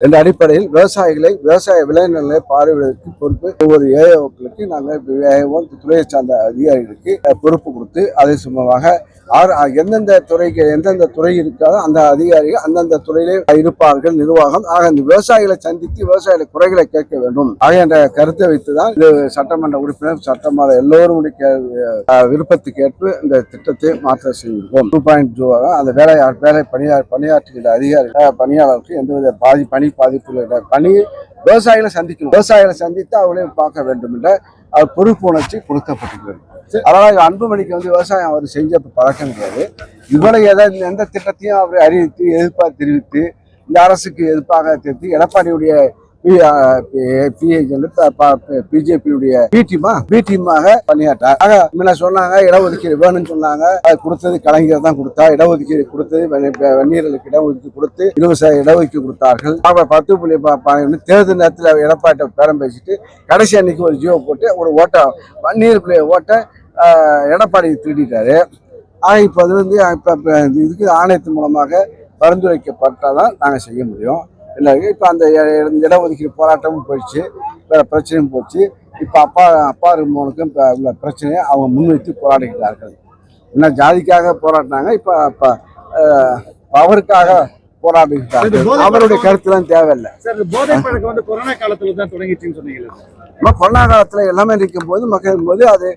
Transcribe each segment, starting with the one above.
என்ற அடிப்படையில் விவசாயிகளை விவசாய விளைநிலை பார்வையிடுவதற்கு பொறுப்பு ஒவ்வொரு ஏஓக்களுக்கு நாங்கள் ஏஓ துறையை சார்ந்த அதிகாரிகளுக்கு பொறுப்பு கொடுத்து அதை சுமமாக ஆறு எந்தெந்த துறைக்கு எந்தெந்த துறை இருக்காதோ அந்த அதிகாரிகள் அந்தந்த துறையிலே இருப்பார்கள் நிர்வாகம். ஆக இந்த விவசாயிகளை சந்தித்து விவசாயிகளை குறைகளை கேட்க வேண்டும். ஆக என்ற கருத்தை வைத்துதான் இது சட்டமன்ற உறுப்பினர் சட்டமன்ற எல்லோருடைய விருப்பத்துக்கேற்ப விருப்பத்துக்கு ஏற்ப இந்த திட்டத்தை மாற்ற செய்திருக்கோம் டூ பாயிண்ட் டூ அந்த வேலை வேலை பணியா பணியாற்றுகிற அதிகாரிகள் பணியாளர்களுக்கு பணியாளருக்கு எந்தவித பாதி பணி பாதிப்பு பணி விவசாயிகளை சந்திக்கணும். விவசாயிகளை சந்தித்து அவர்களே பார்க்க வேண்டும் என்ற அவர் பொறுப்பு உணர்ச்சி கொடுக்கப்பட்டிருக்கிறது அதனால் அன்புமணிக்கு வந்து விவசாயம் அவர் செஞ்ச பழக்கம் கிடையாது. இவ்வளவு எதாவது எந்த திட்டத்தையும் அவர் அறிவித்து எதிர்ப்பாக தெரிவித்து இந்த அரசுக்கு எதிர்ப்பாக தெரிவித்து எடப்பாடியுடைய பிஜேபியுடைய பி டீமா பி டீமாக பணியாற்றார். ஆக முன்ன சொன்னாங்க இடஒதுக்கீடு வேணும்னு சொன்னாங்க. அது கொடுத்தது கலைஞர் தான் கொடுத்தா இடஒதுக்கீடு கொடுத்தது வன்னியர்களுக்கு இடஒதுக்கீடு கொடுத்து இலவச இடஒதுக்கீடு கொடுத்தார்கள். அவர் பத்து புள்ளி தேர்தல் நேரத்தில் எடப்பாட்டை பேரம் பேசிட்டு கடைசி அன்னைக்கு ஒரு ஜியோ போட்டு ஒரு ஓட்டை வன்னீருக்குள்ளே ஓட்டை எடப்பாடி திருடிட்டாரு. ஆக இப்போ அது வந்து இப்போ இதுக்கு ஆணையத்தின் மூலமாக பரிந்துரைக்கப்பட்டால் தான் நாங்கள் செய்ய முடியும். இல்லை இப்போ அந்த இடம் இடஒதுக்கீடு போராட்டமும் போயிடுச்சு. வேறு பிரச்சனையும் போச்சு. இப்போ அப்பா அப்பா ரிமோனுக்கும் இப்போ உள்ள பிரச்சனையை அவங்க முன்வைத்து போராடுகிறார்கள் என்ன ஜாதிக்காக போராடினாங்க. இப்போ இப்போ பவருக்காக போராடுகிறார்கள் அவருடைய கருத்துலாம் தேவையில்லை. கொரோனா காலத்துல தான் தொடங்கிச்சுன்னு சொன்னீங்களே கொரோனா காலத்தில் எல்லாமே இருக்கும் போது மக்கள் போது அது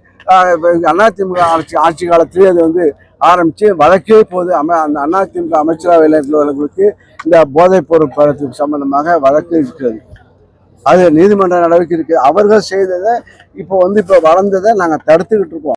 அதிமுக ஆட்சி ஆட்சி காலத்திலே அது வந்து ஆரம்பித்து வழக்கே போது அம அந்த அதிமுக அமைச்சரவையில் இருக்கிறவர்களுக்கு இந்த போதைப் பொருள் பழக்கத்துக்கு சம்பந்தமாக வழக்கு இருக்கிறது அது நீதிமன்ற நடவடிக்கை இருக்குது அவர்கள் செய்ததை இப்போ வந்து இப்போ வளர்ந்ததை நாங்கள் தடுத்துக்கிட்டு இருக்கோம்.